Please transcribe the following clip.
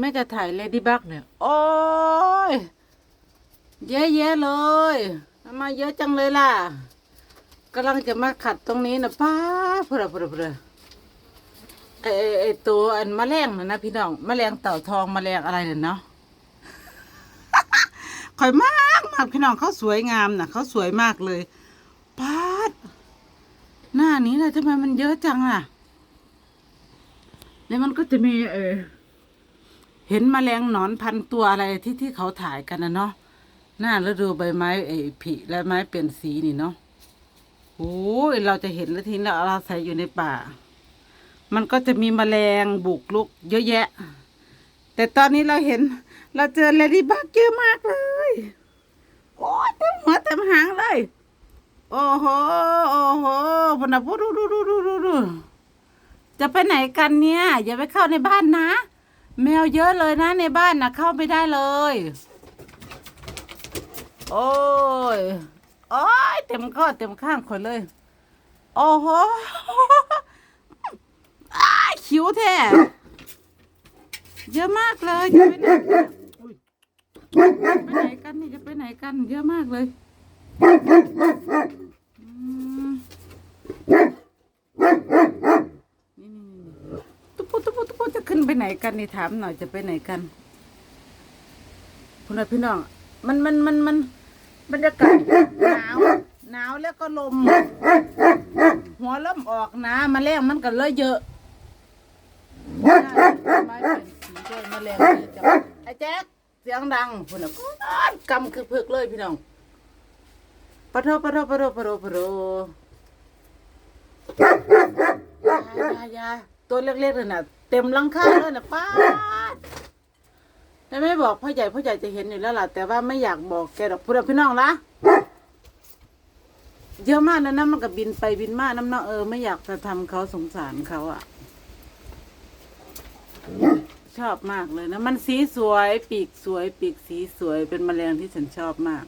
แม่จะถ่ายเลดี้บักเนี่ย โอ้ยเยอะแยะเลยทำไมาเยอะจังเลยล่ะกำลังจะมาขัดตรงนี้นะป้าเพลอเพลอเพลอไอไอไอตัวอันมะแมลงนะนะพี่น้องมะแมลงเต่าทองมะแมลงอะไรเนี่ยเนาะข่อยมากมากพี่น้องเขาสวยงามนะเขาสวยมากเลยป้าดหน้านี้เลยทำไมมันเยอะจังอะแล้วมันก็จะมีเออ เห็นแมลงหนอนพันตัวอะไรที่ที่เขาถ่ายกันนะเนาะหน้าฤดูใบไม้ไอ้ผลิและไม้เปลี่ยนสีนี่เนาะโอ้ยเราจะเห็นแล้วทีนี้เราใส่อยู่ในป่า มันก็จะมีแมลงบุกลุก เยอะแยะ แต่ตอนนี้เราเห็น เราเจอเลดี้บักเยอะมากเลย โอ้ยเต็มหัวเต็มหางเลย โอ้โหโอ้โหพนักพูดดูดูดูดูดูจะไปไหนกันเนี่ย อย่าไปเข้าในบ้านนะ แมวเยอะเลยนะในบ้านนะเข้าไม่ได้เลย โอ้ย โอ้ยเต็มข้อเต็มข้างคนเลย โอ้โหคิ้วแท้เยอะมากเลยจะไปไหนกันอุ๊ยไปไหนกันนี่จะไปไหนกัน เยอะมากเลยอืมนี่นี่นี่ตุ๊บปุ๊บตุ๊บปุ๊บตุ๊บปุ๊บจะ ขึ้นไปไหนกันนี่ถามหน่อยจะไปไหนกันคุณพี่น้อง มันมันมันมันบรรยากาศหนาวหนาวแล้วก็ลม หัวเริ่มออกนะแมลงมันก็เลยเยอะไม้เป็นสีด้วยแมลงไอ้แจ๊คเสียงดังพุ่นน่ะกำคือเพือกเลยพี่น้องปะโทปะโทปะโทปะโทปะโทยายาตัวเล็กๆเลยน่ะ เต็มหลังคาเลยนะป้าดแต่ไม่บอกพ่อใหญ่พ่อใหญ่จะเห็นอยู่แล้วล่ะแต่ว่าไม่อยากบอกแกดอกพูดกับพี่น้องละเยอะมากนะนะมันก็บินไปบินมาน้ำเนาะเออไม่อยากจะทำเขาสงสารเขาอะชอบมากเลยนะ มันสีสวย ปีกสวย ปีกสีสวยเป็นแมลงที่ฉันชอบมาก